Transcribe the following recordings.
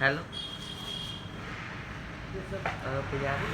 Hello Punjabi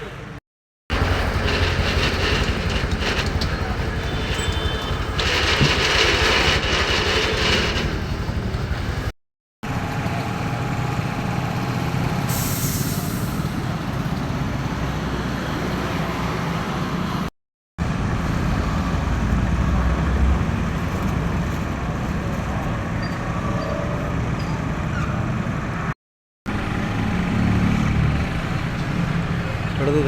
ਛੱਡ ਦੇ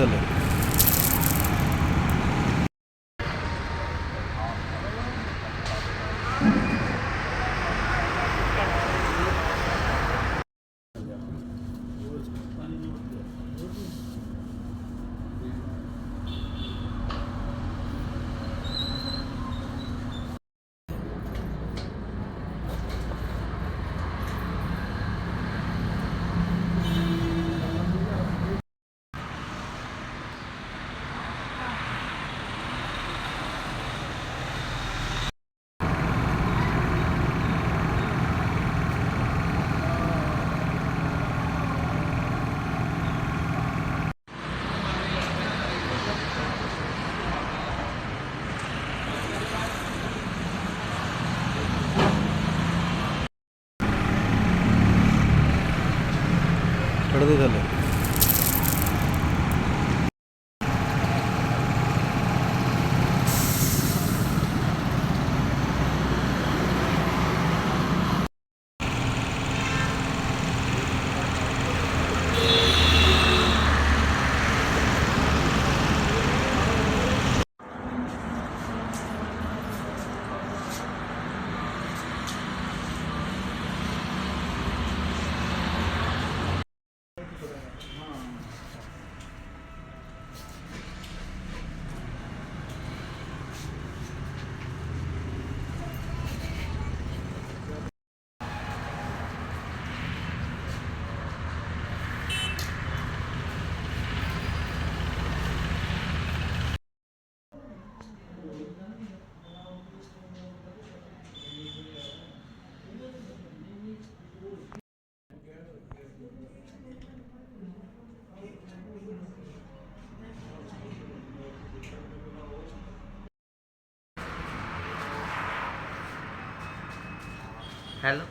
hello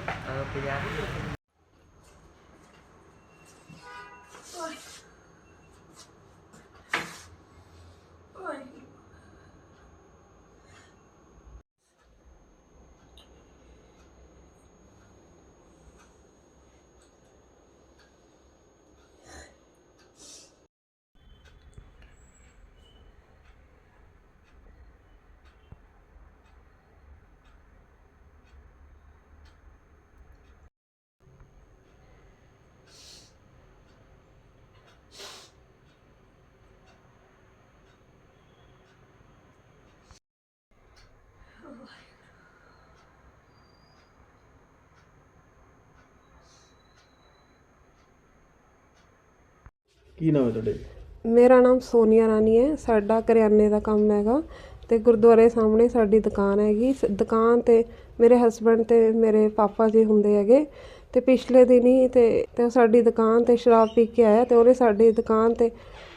ਅਹ ਪੰਜਾਬੀ ਕੀ ਨਾਮ ਹੈ ਤੁਹਾਡੇ? ਮੇਰਾ ਨਾਮ ਸੋਨੀਆ ਰਾਣੀ ਹੈ। ਸਾਡਾ ਕਰਿਆਨੇ ਦਾ ਕੰਮ ਹੈਗਾ ਤੇ ਗੁਰਦੁਆਰੇ ਸਾਹਮਣੇ ਸਾਡੀ ਦੁਕਾਨ ਹੈਗੀ। ਸ- ਦੁਕਾਨ ਤੇ ਮੇਰੇ ਹਸਬੰਡ ਤੇ ਮੇਰੇ ਪਾਪਾ ਜੀ ਹੁੰਦੇ ਹੈਗੇ ਤੇ ਪਿਛਲੇ ਦਿਨ ਹੀ ਤੇ ਤੇ ਉਹ ਸਾਡੀ ਦੁਕਾਨ ਤੇ ਸ਼ਰਾਬ ਪੀ ਕੇ ਆਇਆ ਤੇ ਉਹਨੇ ਸਾਡੀ ਦੁਕਾਨ ਤੇ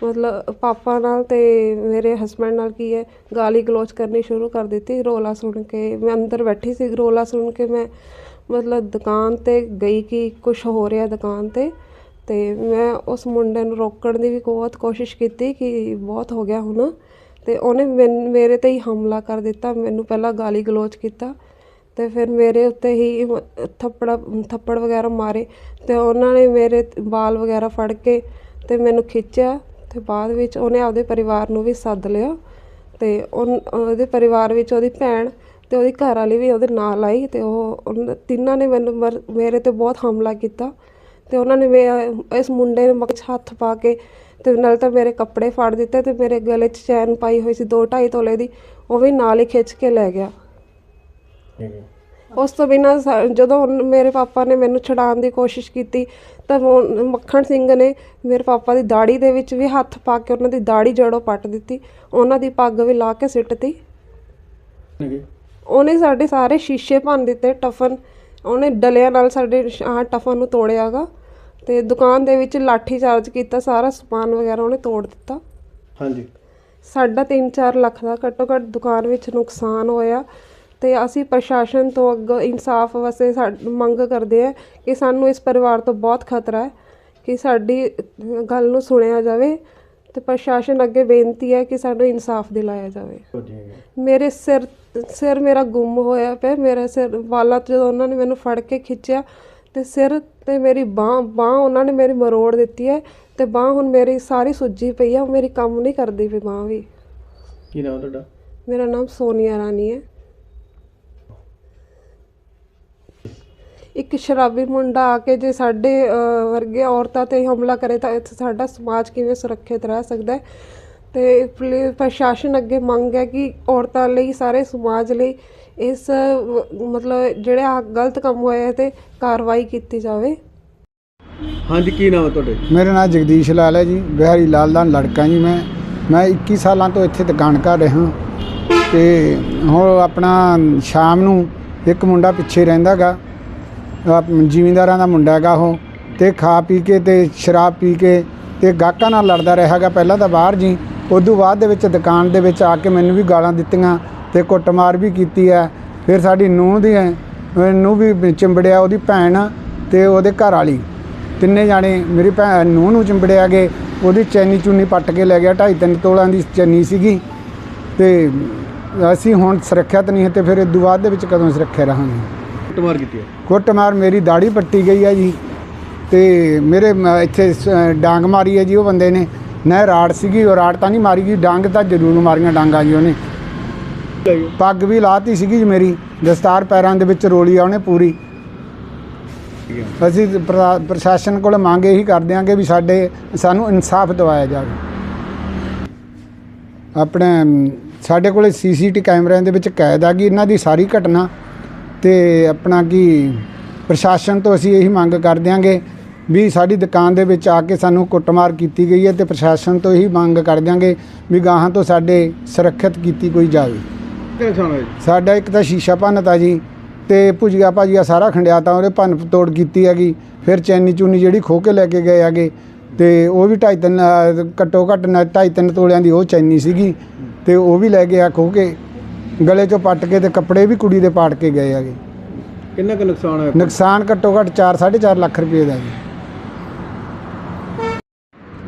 ਮਤਲਬ ਪਾਪਾ ਨਾਲ ਤੇ ਮੇਰੇ ਹਸਬੰਡ ਨਾਲ ਕੀ ਹੈ, ਗਾਲੀ ਗਲੋਚ ਕਰਨੀ ਸ਼ੁਰੂ ਕਰ ਦਿੱਤੀ, ਰੋਲਾ ਸੁਣ ਕੇ ਮੈਂ ਅੰਦਰ ਬੈਠੀ ਸੀ। ਰੋਲਾ ਸੁਣ ਕੇ ਮੈਂ ਮਤਲਬ ਦੁਕਾਨ ਤੇ ਗਈ ਕਿ ਕੁਝ ਹੋ ਰਿਹਾ ਦੁਕਾਨ ਤੇ। ਅਤੇ ਮੈਂ ਉਸ ਮੁੰਡੇ ਨੂੰ ਰੋਕਣ ਦੀ ਵੀ ਬਹੁਤ ਕੋਸ਼ਿਸ਼ ਕੀਤੀ ਕਿ ਬਹੁਤ ਹੋ ਗਿਆ ਹੁਣ। ਅਤੇ ਉਹਨੇ ਮੈਨ- ਮੇਰੇ ਤੇ ਹੀ ਹਮਲਾ ਕਰ ਦਿੱਤਾ, ਮੈਨੂੰ ਪਹਿਲਾਂ ਗਾਲੀ ਗਲੋਚ ਕੀਤਾ ਅਤੇ ਫਿਰ ਮੇਰੇ ਉੱਤੇ ਹੀ ਮ- ਥੱਪੜ ਥੱਪੜ ਵਗੈਰਾ ਮਾਰੇ ਅਤੇ ਉਹਨਾਂ ਨੇ ਮੇਰੇ ਬਾਲ ਵਗੈਰਾ ਫੜ ਕੇ ਅਤੇ ਮੈਨੂੰ ਖਿੱਚਿਆ ਅਤੇ ਬਾਅਦ ਵਿੱਚ ਉਹਨੇ ਆਪਦੇ ਪਰਿਵਾਰ ਨੂੰ ਵੀ ਸੱਦ ਲਿਆ ਅਤੇ ਉਨ- ਉਹਦੇ ਪਰਿਵਾਰ ਵਿੱਚ ਉਹਦੀ ਭੈਣ ਅਤੇ ਉਹਦੀ ਘਰ ਵਾਲੀ ਵੀ ਉਹਦੇ ਨਾਲ ਆਈ ਅਤੇ ਉਹ ਉਨ- ਤਿੰਨਾਂ ਨੇ ਮੈਨੂੰ ਮਰ- ਮੇਰੇ ਤੇ ਬਹੁਤ ਹਮਲਾ ਕੀਤਾ। ਤੇ ਉਹਨਾਂ ਨੇ ਮੇ- ਇਸ ਮੁੰਡੇ ਨੇ ਮੱਛ ਹੱਥ ਪਾ ਕੇ ਤੇ ਨਾਲ ਤਾਂ ਮੇਰੇ ਕੱਪੜੇ ਫਾੜ ਦਿੱਤੇ ਤੇ ਮੇਰੇ ਗਲੇ 'ਚ ਚੈਨ ਪਾਈ ਹੋਈ ਸੀ 2.5 ਤੋਲੇ ਦੀ ਉਹ ਵੀ ਨਾਲ ਹੀ ਖਿੱਚ ਕੇ ਲੈ ਗਿਆ। ਉਸ ਤੋਂ ਬਿਨਾਂ ਸਾ- ਜਦੋਂ ਮੇਰੇ ਪਾਪਾ ਨੇ ਮੈਨੂੰ ਛਡਾਉਣ ਦੀ ਕੋਸ਼ਿਸ਼ ਕੀਤੀ ਤਾਂ ਉਹ ਮੱਖਣ ਸਿੰਘ ਨੇ ਮੇਰੇ ਪਾਪਾ ਦੀ ਦਾੜੀ ਦੇ ਵਿੱਚ ਵੀ ਹੱਥ ਪਾ ਕੇ ਉਹਨਾਂ ਦੀ ਦਾੜੀ ਜੜੋਂ ਪੱਟ ਦਿੱਤੀ ਉਹਨਾਂ ਦੀ ਪੱਗ ਵੀ ਲਾ ਕੇ ਸਿੱਟਤੀ। ਉਹਨੇ ਸਾਡੇ ਸਾਰੇ ਸ਼ੀਸ਼ੇ ਭੰਨ ਦਿੱਤੇ ਟਫਨ ਉਹਨੇ ਡਲਿਆਂ ਨਾਲ ਸਾਡੇ ਸ਼- ਆਹ ਟਫਨ ਨੂੰ ਤੋੜਿਆਗਾ ਤੇ ਦੁਕਾਨ ਦੇ ਵਿੱਚ ਲਾਠੀ ਚਾਰਜ ਕੀਤਾ ਸਾਰਾ ਸਮਾਨ ਵਗੈਰਾ ਉਹਨੇ ਤੋੜ ਦਿੱਤਾ। ਹਾਂਜੀ। ਸਾਡਾ 3-4 ਲੱਖ ਦਾ ਘੱਟੋ ਘੱਟ ਦੁਕਾਨ ਵਿੱਚ ਨੁਕਸਾਨ ਹੋਇਆ ਤੇ ਅਸੀਂ ਪ੍ਰਸ਼ਾਸਨ ਤੋਂ ਅੱਗੋਂ ਇਨਸਾਫ ਵਾਸਤੇ ਸਾ- ਮੰਗ ਕਰਦੇ ਆ ਕਿ ਸਾਨੂੰ ਇਸ ਪਰਿਵਾਰ ਤੋਂ ਬਹੁਤ ਖਤਰਾ ਹੈ ਕਿ ਸਾਡੀ ਗੱਲ ਨੂੰ ਸੁਣਿਆ ਜਾਵੇ ਤੇ ਪ੍ਰਸ਼ਾਸਨ ਅੱਗੇ ਬੇਨਤੀ ਹੈ ਕਿ ਸਾਨੂੰ ਇਨਸਾਫ ਦਿਲਾਇਆ ਜਾਵੇ। ਮੇਰੇ ਸਿਰ ਸਿਰ ਮੇਰਾ ਗੁੰਮ ਹੋਇਆ ਪਿਆ ਮੇਰੇ ਸਿਰ ਵਾਲਾਂ ਤੋਂ ਜਦੋਂ ਉਹਨਾਂ ਨੇ ਮੈਨੂੰ ਫੜ ਕੇ ਖਿੱਚਿਆ ਤੇ ਸਿਰ ਤੇ ਮੇਰੀ ਬਾਹ ਬਾਹ ਉਹਨਾਂ ਨੇ ਮੇਰੀ ਮਰੋੜ ਦਿੱਤੀ ਹੈ ਤੇ ਬਾਹ ਹੁਣ ਮੇਰੀ ਸਾਰੀ ਸੁੱਜੀ ਪਈ ਆ ਮੇਰੀ ਕੰਮ ਨਹੀਂ ਕਰਦੀ ਪਈ ਬਾਹ ਵੀ। ਕੀ ਨਾਮ ਤੁਹਾਡਾ? ਮੇਰਾ ਨਾਮ ਸੋਨੀਆ ਰਾਣੀ ਹੈ। ਇੱਕ ਸ਼ਰਾਬੀ ਮੁੰਡਾ ਆ ਕੇ ਜੇ ਸਾਡੇ ਵਰਗੇ ਔਰਤਾਂ ਤੇ ਹਮਲਾ ਕਰੇ ਤਾਂ ਇੱਥੇ ਸਾਡਾ ਸਮਾਜ ਕਿਵੇਂ ਸੁਰੱਖਿਅਤ ਰਹਿ ਸਕਦਾ ਹੈ? ਤੇ ਪਲੀ- ਪ੍ਰਸ਼ਾਸਨ ਅੱਗੇ ਮੰਗ ਹੈ ਕਿ ਔਰਤਾਂ ਲਈ ਸਾਰੇ ਸਮਾਜ ਲਈ ਇਸ ਮਤਲਬ ਜਿਹੜੇ ਆ ਗਲਤ ਕੰਮ ਹੋਏ ਤੇ ਕਾਰਵਾਈ ਕੀਤੀ ਜਾਵੇ। ਹਾਂਜੀ ਕੀ ਨਾਮ ਹੈ ਤੁਹਾਡੇ? ਮੇਰਾ ਨਾਮ ਜਗਦੀਸ਼ ਲਾਲ ਹੈ ਜੀ ਬਿਹਾਰੀ ਲਾਲ ਦਾ ਲੜਕਾ ਜੀ ਮੈਂ। ਮੈਂ 21 ਸਾਲਾਂ ਤੋਂ ਇੱਥੇ ਦੁਕਾਨ ਕਰ ਰਿਹਾ ਤੇ ਹੁਣ ਆਪਣਾ ਸ਼ਾਮ ਨੂੰ ਇੱਕ ਮੁੰਡਾ ਪਿੱਛੇ ਰਹਿੰਦਾਗਾ ਜ਼ਿਮੀਂਦਾਰਾਂ ਦਾ ਮੁੰਡਾ ਹੈਗਾ ਉਹ ਤੇ ਖਾ ਪੀ ਕੇ ਤੇ ਸ਼ਰਾਬ ਪੀ ਕੇ ਤੇ ਗਾਹਕਾਂ ਨਾਲ ਲੜਦਾ ਰਿਹਾਗਾ ਪਹਿਲਾਂ ਤਾਂ ਬਾਹਰ ਜੀ ਉਦੋਂ ਬਾਅਦ ਦੇ ਵਿੱਚ ਦੁਕਾਨ ਦੇ ਵਿੱਚ ਆ ਕੇ ਮੈਨੂੰ ਵੀ ਗਾਲਾਂ ਦਿੱਤੀਆਂ। ਤੇ ਕੁੱਟਮਾਰ ਵੀ ਕੀਤੀ ਹੈ। ਫਿਰ ਸਾਡੀ ਨੂੰਹ ਦੀ ਨੂੰ ਵੀ ਚਿੰਬੜਿਆ ਉਹਦੀ ਭੈਣ ਤੇ ਉਹਦੇ ਘਰ ਵਾਲੀ। ਤਿੰਨੇ ਜਾਣੇ ਮੇਰੀ ਭੈਣ ਨੂੰਹ ਨੂੰ ਚਿੰਬੜਿਆ ਗਏ ਉਹਦੀ ਚੈਨੀ ਚੁੰਨੀ ਪੱਟ ਕੇ ਲੈ ਗਿਆ। ਢਾਈ ਤਿੰਨ ਤੋਲਾਂ ਦੀ ਚੈਨੀ ਸੀਗੀ। ਤੇ ਅਸੀਂ ਹੁਣ ਸੁਰੱਖਿਅਤ ਨਹੀਂ ਹੈ ਤੇ ਫਿਰ ਇਦੋਂ ਬਾਅਦ ਦੇ ਵਿੱਚ ਕਦੋਂ ਸੁਰੱਖਿਆ ਰਹਾਂਗੇ? ਕੁੱਟਮਾਰ ਕੀਤੀ ਹੈ। ਕੁੱਟਮਾਰ ਮੇਰੀ ਦਾੜੀ ਪੱਟੀ ਗਈ ਹੈ ਜੀ। ਤੇ ਮੇਰੇ ਇੱਥੇ ਡਾਂਗ ਮਾਰੀ ਹੈ ਜੀ ਉਹ ਬੰਦੇ ਨੇ। ਨਾ ਰਾੜ ਸੀਗੀ ਉਹ ਰਾੜ ਤਾਂ ਨਹੀਂ ਮਾਰੀ ਗਈ। ਡਾਂਗ ਤਾਂ ਜ਼ਰੂਰ ਮਾਰੀਆਂ ਡਾਂਗਾਂ ਜੀ ਉਹਨੇ। ਪੱਗ ਵੀ ਲਾਤੀ ਸੀਗੀ ਜੀ ਮੇਰੀ ਦਸਤਾਰ ਪੈਰਾਂ ਦੇ ਵਿੱਚ ਰੋਲੀ ਆ ਉਹਨੇ ਪੂਰੀ। ਅਸੀਂ ਪ੍ਰਾ- ਪ੍ਰਸ਼ਾਸਨ ਕੋਲ ਮੰਗ ਇਹੀ ਕਰਦੇ ਆਂਗੇ ਵੀ ਸਾਡੇ ਸਾਨੂੰ ਇਨਸਾਫ ਦਿਵਾਇਆ ਜਾਵੇ। ਆਪਣੇ ਅਮ, ਸਾਡੇ ਕੋਲੇ ਸੀਸੀਟੀ ਕੈਮਰਿਆਂ ਦੇ ਵਿੱਚ ਕੈਦ ਆ ਗਈ ਇਹਨਾਂ ਦੀ ਸਾਰੀ ਘਟਨਾ ਤੇ ਆਪਣਾ ਕੀ ਪ੍ਰਸ਼ਾਸਨ ਤੋਂ ਅਸੀਂ ਇਹੀ ਮੰਗ ਕਰਦੇ ਆਂਗੇ ਵੀ ਸਾਡੀ ਦੁਕਾਨ ਦੇ ਵਿੱਚ ਆ ਕੇ ਸਾਨੂੰ ਕੁੱਟਮਾਰ ਕੀਤੀ ਗਈ ਹੈ ਤੇ ਪ੍ਰਸ਼ਾਸਨ ਤੋਂ ਇਹੀ ਮੰਗ ਕਰਦੇ ਆਂਗੇ ਵੀ ਗਾਹਾਂ ਤੋਂ ਸਾਡੇ ਸੁਰੱਖਿਅਤ ਕੀਤੀ ਕੋਈ ਜਾਵੇ। ਕਿਹੜਾ ਨੁਕਸਾਨ ਹੋਇਆ ਜੀ? ਸਾਡਾ ਇੱਕ ਤਾਂ ਸ਼ੀਸ਼ਾ ਭੰਨਤਾ ਜੀ ਤੇ ਭੁਜੀਆ ਭਾਜੀਆ ਸਾਰਾ ਖੰਡਿਆ ਤਾਂ ਉਹਦੇ ਭੰਨ ਤੋੜ ਕੀਤੀ ਹੈਗੀ। ਫਿਰ ਚੈਨੀ ਚੂਨੀ ਜਿਹੜੀ ਖੋ ਕੇ ਲੈ ਕੇ ਗਏ ਹੈਗੇ ਤੇ ਉਹ ਵੀ ਢਾਈ ਤਿੰਨ ਘੱਟੋ ਘੱਟ ਨਾ ਢਾਈ ਤਿੰਨ ਤੋਲਿਆਂ ਦੀ ਉਹ ਚੈਨੀ ਸੀਗੀ ਤੇ ਉਹ ਵੀ ਲੈ ਗਿਆ ਖੋ ਕੇ। ਗਲੇ ਚੋਂ ਪੱਟ ਕੇ ਤੇ ਕੱਪੜੇ ਵੀ ਕੁੜੀ ਦੇ ਪਾੜ ਕੇ ਗਏ ਹੈਗੇ। ਕਿੰਨਾ ਕੁ ਨੁਕਸਾਨ ਹੋਇਆ? ਨੁਕਸਾਨ ਘੱਟੋ ਘੱਟ 4 4.5 ਲੱਖ ਰੁਪਏ ਦਾ ਜੀ।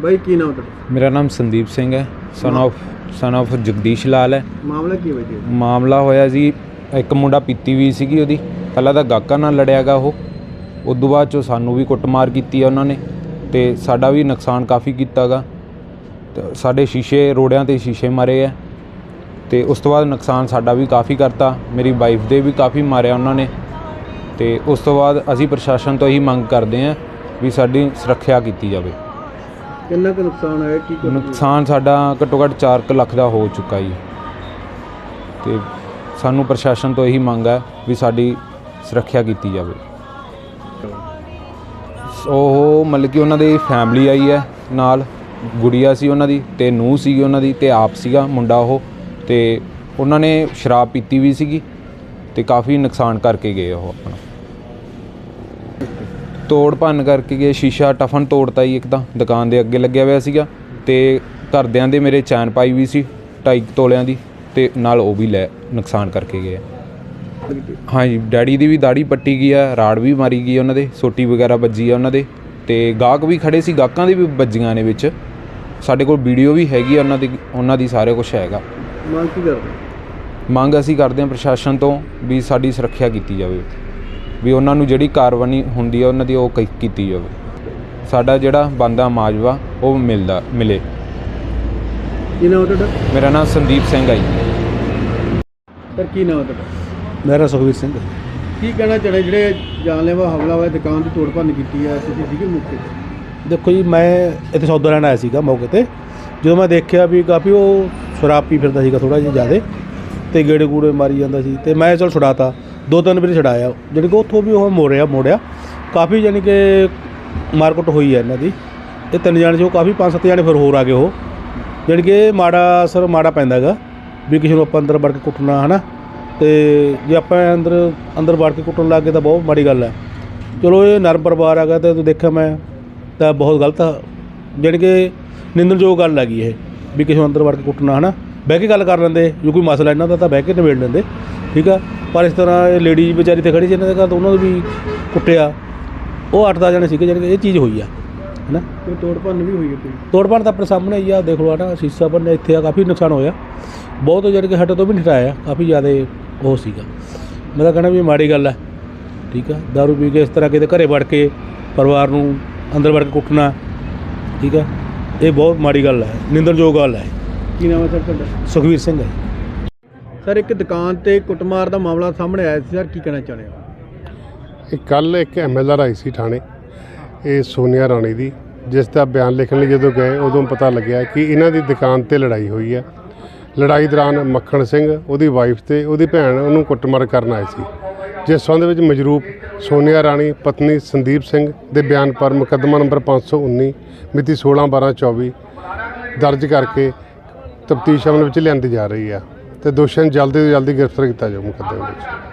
ਬਾਈ ਕੀ ਨਾਮ ਤੁਹਾਡਾ? ਮੇਰਾ ਨਾਮ ਸੰਦੀਪ ਸਿੰਘ ਹੈ। ਸਨ of son of Jagdish Lal ਹੈ। ਮਾਮਲਾ ਕੀ ਹੋਇਆ ਜੀ? ਮਾਮਲਾ ਹੋਇਆ ਜੀ ਇੱਕ ਮੁੰਡਾ ਪੀਤੀ ਵੀ ਸੀਗੀ ਉਹਦੀ। ਪਹਿਲਾਂ ਤਾਂ ਗਾਹਕਾਂ ਨਾਲ ਲੜਿਆਗਾ ਉਹ। ਉਦੋਂ ਬਾਅਦ ਚੋਂ ਸਾਨੂੰ ਵੀ ਕੁੱਟਮਾਰ ਕੀਤੀ ਆ ਉਹਨਾਂ ਨੇ ਤੇ ਸਾਡਾ ਵੀ ਨੁਕਸਾਨ ਕਾਫੀ ਕੀਤਾਗਾ ਤੇ ਸਾਡੇ ਸ਼ੀਸ਼ੇ ਰੋੜਿਆਂ ਤੇ ਸ਼ੀਸ਼ੇ ਮਾਰੇ ਆ। ਤੇ ਉਸ ਤੋਂ ਬਾਅਦ ਨੁਕਸਾਨ ਸਾਡਾ ਵੀ ਕਾਫੀ ਕਰਤਾ। ਮੇਰੀ ਵਾਈਫ ਦੇ ਵੀ ਕਾਫੀ ਮਾਰਿਆ ਉਹਨਾਂ ਨੇ। ਤੇ ਉਸ ਤੋਂ ਬਾਅਦ ਅਸੀਂ ਪ੍ਰਸ਼ਾਸਨ ਤੋਂ ਇਹੀ ਮੰਗ ਕਰਦੇ ਹਾਂ ਵੀ ਸਾਡੀ ਸੁਰੱਖਿਆ ਕੀਤੀ ਜਾਵੇ। ਕਿੰਨਾ ਕੁ ਨੁਕਸਾਨ ਹੋਇਆ? ਕੀ ਕੁਛ- ਨੁਕਸਾਨ ਸਾਡਾ ਘੱਟੋ ਘੱਟ 4 ਲੱਖ ਦਾ ਹੋ ਚੁੱਕਾ ਜੀ। ਤੇ ਸਾਨੂੰ ਪ੍ਰਸ਼ਾਸਨ ਤੋਂ ਇਹੀ ਮੰਗ ਹੈ ਵੀ ਸਾਡੀ ਸੁਰੱਖਿਆ ਕੀਤੀ ਜਾਵੇ। ਉਹ ਮਤਲਬ ਕਿ ਉਹਨਾਂ ਦੀ ਫੈਮਿਲੀ ਆਈ ਹੈ ਨਾਲ, ਗੁੜੀਆ ਸੀ ਉਹਨਾਂ ਦੀ ਤੇ ਨੂੰਹ ਸੀਗੀ ਉਹਨਾਂ ਦੀ ਤੇ ਆਪ ਸੀਗਾ ਮੁੰਡਾ ਉਹ ਤੇ ਉਹਨਾਂ ਨੇ ਸ਼ਰਾਬ ਪੀਤੀ ਵੀ ਸੀਗੀ ਤੇ ਕਾਫੀ ਨੁਕਸਾਨ ਕਰਕੇ ਗਏ ਉਹ ਆਪਣਾ। ਤੋੜ ਭੰਨ ਕਰਕੇ ਗਏ ਸ਼ੀਸ਼ਾ ਟਫਨ ਤੋੜਤਾ ਜੀ ਇੱਕ ਤਾਂ ਦੁਕਾਨ ਦੇ ਅੱਗੇ ਲੱਗਿਆ ਹੋਇਆ ਸੀਗਾ ਤੇ ਘਰਦਿਆਂ ਦੇ ਮੇਰੇ ਚੈਨ ਪਾਈ ਵੀ ਸੀ ਢਾਈ ਕੁ ਤੋਲਿਆਂ ਦੀ ਤੇ ਨਾਲ ਉਹ ਵੀ ਲੈ ਨੁਕਸਾਨ ਕਰਕੇ ਗਏ। ਹਾਂਜੀ ਡੈਡੀ ਦੀ ਵੀ ਦਾੜੀ ਪੱਟੀ ਗਈ ਆ ਰਾੜ ਵੀ ਮਾਰੀ ਗਈ ਉਹਨਾਂ ਦੇ ਸੋਟੀ ਵਗੈਰਾ ਵੱਜੀ ਆ ਉਹਨਾਂ ਦੇ ਤੇ ਗਾਹਕ ਵੀ ਖੜੇ ਸੀ ਗਾਹਕਾਂ ਦੀ ਵੀ ਵੱਜੀਆਂ ਨੇ ਵਿੱਚ। ਸਾਡੇ ਕੋਲ ਵੀਡੀਓ ਵੀ ਹੈਗੀ ਆ ਉਹਨਾਂ ਦੀ ਉਹਨਾਂ ਦੀ ਸਾਰੇ ਕੁਝ ਹੈਗਾ। ਮੰਗ ਕੀ ਕਰਦੇ? ਮੰਗ ਅਸੀਂ ਕਰਦੇ ਹਾਂ ਪ੍ਰਸ਼ਾਸਨ ਤੋਂ ਵੀ ਸਾਡੀ ਸੁਰੱਖਿਆ ਕੀਤੀ ਜਾਵੇ। ਵੀ ਉਹਨਾਂ ਨੂੰ ਜਿਹੜੀ ਕਾਰਵਾਈ ਹੁੰਦੀ ਆ ਉਹਨਾਂ ਦੀ ਉਹ ਕ- ਕੀਤੀ ਜਾਵੇ। ਸਾਡਾ ਜਿਹੜਾ ਬੰਦਾ ਮਾਜਵਾ ਉਹ ਮਿਲਦਾ ਮਿਲੇ। ਕੀ ਨਾਮ ਤੁਹਾਡਾ? ਮੇਰਾ ਨਾਮ ਸੰਦੀਪ ਸਿੰਘ ਹੈ ਜੀ। ਸਰ ਕੀ ਨਾਮ ਤੁਹਾਡਾ? ਮੇਰਾ ਸੁਖਵੀਰ ਸਿੰਘ ਹੈ। ਕੀ ਕਹਿਣਾ ਚਾਹੁੰਦੇ ਜਿਹੜੇ ਜਾਨਲੇਵਾ ਹਮਲਾ ਹੋਇਆ ਦੁਕਾਨ ਦੀ ਤੋੜ ਭੰਨ ਕੀਤੀ ਹੈ ਤੁਸੀਂ ਸੀਗੇ ਮੌਕੇ ਤੇ? ਦੇਖੋ ਜੀ ਮੈਂ ਇੱਥੇ ਸੌਦਾ ਲੈਣ ਆਇਆ ਸੀਗਾ ਮੌਕੇ ਤੇ। ਜਦੋਂ ਮੈਂ ਦੇਖਿਆ ਵੀ ਕਾਫੀ ਉਹ ਸ਼ਰਾਬ ਪੀ ਫਿਰਦਾ ਸੀਗਾ ਥੋੜਾ ਜਿਹਾ ਜ਼ਿਆਦੇ ਤੇ ਗੇੜੇ ਗੂੜੇ ਮਾਰੀ ਜਾਂਦਾ ਸੀ। ਤੇ ਮੈਂ ਚਲ ਛੁਡਾਤਾ। ਦੋ ਤਿੰਨ ਵਾਰੀ ਛਡਾਇਆ। ਜਾਣੀ ਕਿ ਉੱਥੋਂ ਵੀ ਉਹ ਮੋੜਿਆ ਮੋੜਿਆ। ਕਾਫੀ ਜਾਣੀ ਕਿ ਮਾਰਕੁੱਟ ਹੋਈ ਹੈ ਇਹਨਾਂ ਦੀ। ਇਹ ਤਿੰਨ ਜਾਣੇ ਸੀ, ਉਹ ਕਾਫੀ ਪੰਜ ਸੱਤ ਜਾਣੇ ਫਿਰ ਹੋਰ ਆ ਗਏ ਉਹ। ਜਾਣੀ ਕਿ ਮਾੜਾ ਅਸਰ ਮਾੜਾ ਪੈਂਦਾ ਹੈਗਾ ਵੀ ਕਿਸੇ ਨੂੰ ਆਪਾਂ ਅੰਦਰ ਵੜ ਕੇ ਕੁੱਟਣਾ, ਹਨਾ। ਤੇ ਜੇ ਆਪਾਂ ਅੰਦਰ ਅੰਦਰ ਵੜ ਕੇ ਕੁੱਟਣ ਲੱਗ ਗਏ ਤਾਂ ਬਹੁਤ ਮਾੜੀ ਗੱਲ ਹੈ ਚਲੋ ਇਹ ਨਰਮ ਪਰਿਵਾਰ ਹੈਗਾ ਤੇ ਤੂੰ ਦੇਖਿਆ ਮੈਂ, ਤਾਂ ਬਹੁਤ ਗਲਤ ਜਾਣੀ ਕਿ ਨਿੰਦਣਯੋਗ ਗੱਲ ਹੈਗੀ ਇਹ, ਵੀ ਕਿਸੇ ਨੂੰ ਅੰਦਰ ਵੜ ਕੇ ਕੁੱਟਣਾ, ਹਨਾ। ਬਹਿ ਕੇ ਗੱਲ ਕਰ ਲੈਂਦੇ, ਜੇ ਕੋਈ ਮਸਲਾ ਇਹਨਾਂ ਦਾ ਤਾਂ ਬਹਿ ਕੇ ਨਿਬੇੜ ਲੈਂਦੇ, ਠੀਕ ਆ। ਪਰ ਇਸ ਤਰ੍ਹਾਂ ਇਹ ਲੇਡੀ ਵਿਚਾਰੀ ਤੇ ਖੜੀ ਸੀ ਇਹਨਾਂ ਦੇ ਘਰ ਤਾਂ ਉਹਨਾਂ ਨੂੰ ਵੀ ਕੁੱਟਿਆ। ਉਹ ਅੱਠ ਦਸ ਜਣੇ ਸੀਗੇ ਕਿ ਇਹ ਚੀਜ਼ ਹੋਈ ਆ ਹਨਾ? ਕੋਈ ਤੋੜ ਭੰਨ ਵੀ ਹੋਈ ਹੈ ਕੋਈ ਤੋੜ ਭੰਨ ਤਾਂ ਆਪਣੇ ਸਾਹਮਣੇ ਹੀ ਆ ਦੇਖ ਲਓ ਨਾ ਸ਼ੀਸ਼ਾ ਭੰਨਿਆ ਇੱਥੇ ਆ ਕਾਫੀ ਨੁਕਸਾਨ ਹੋਇਆ। ਬਹੁਤ ਜਾਣੀ ਕਿ ਹੱਟ ਤੋਂ ਵੀ ਨਹੀਂ ਹਟਾਇਆ ਕਾਫੀ ਜ਼ਿਆਦਾ ਉਹ ਸੀਗਾ। ਮੈਂ ਤਾਂ ਕਹਿਣਾ ਵੀ ਮਾੜੀ ਗੱਲ ਹੈ ਠੀਕ ਆ? ਦਾਰੂ ਪੀ ਕੇ ਇਸ ਤਰ੍ਹਾਂ ਕਿਤੇ ਘਰੇ ਵੜ ਕੇ ਪਰਿਵਾਰ ਨੂੰ ਅੰਦਰ ਵੜ ਕੇ ਕੁੱਟਣਾ ਠੀਕ ਆ? ਇਹ ਬਹੁਤ ਮਾੜੀ ਗੱਲ ਹੈ ਨਿੰਦਣਯੋਗ ਗੱਲ ਹੈ ਕੀ ਨਾਮ ਹੈ ਸਰ ਤੁਹਾਡਾ? ਸੁਖਵੀਰ ਸਿੰਘ ਹੈ ਸਰ, ਇੱਕ ਦੁਕਾਨ ਤੇ ਕੁੱਟਮਾਰ ਦਾ ਮਾਮਲਾ ਸਾਹਮਣੇ ਆਇਆ ਸੀ, ਸਰ, ਕੀ ਕਹਿਣਾ ਚਾਹੁੰਦੇ ਹੋ? ਇਹ ਕੱਲ ਇੱਕ ਐਮਐਲਆਰ ਆਈ ਸੀ ਥਾਣੇ, ਇਹ ਸੋਨੀਆ ਰਾਣੀ ਦੀ, ਜਿਸ ਦਾ ਬਿਆਨ ਲਿਖਣ ਲਈ ਜਦੋਂ ਗਏ, ਉਦੋਂ ਪਤਾ ਲੱਗਿਆ ਕਿ ਇਹਨਾਂ ਦੀ ਦੁਕਾਨ ਤੇ ਲੜਾਈ ਹੋਈ ਹੈ। ਲੜਾਈ ਦੌਰਾਨ ਮੱਖਣ ਸਿੰਘ, ਉਹਦੀ ਵਾਈਫ ਤੇ ਉਹਦੀ ਭੈਣ ਉਹਨੂੰ ਕੁੱਟਮਾਰ ਕਰਨ ਆਏ ਸੀ। ਜਿਸ ਸੰਬੰਧ ਵਿੱਚ ਮਜਰੂਪ ਸੋਨੀਆ ਰਾਣੀ, ਪਤਨੀ ਸੰਦੀਪ ਸਿੰਘ ਦੇ ਬਿਆਨ ਪਰ ਮੁਕੱਦਮਾ ਨੰਬਰ 519 ਮਿਤੀ 16/12/24 ਦਰਜ ਕਰਕੇ ਤਫਤੀਸ਼ ਅਮਲ ਵਿੱਚ ਲਿਆਂਦੀ ਜਾ ਰਹੀ ਹੈ। ਤੇ ਦੋਸ਼ੀਆਂ ਨੂੰ ਜਲਦੀ ਤੋਂ ਜਲਦੀ ਗ੍ਰਿਫਤਾਰ ਕੀਤਾ ਜਾਊ ਮੁਕੱਦਮੇ ਵਿੱਚ।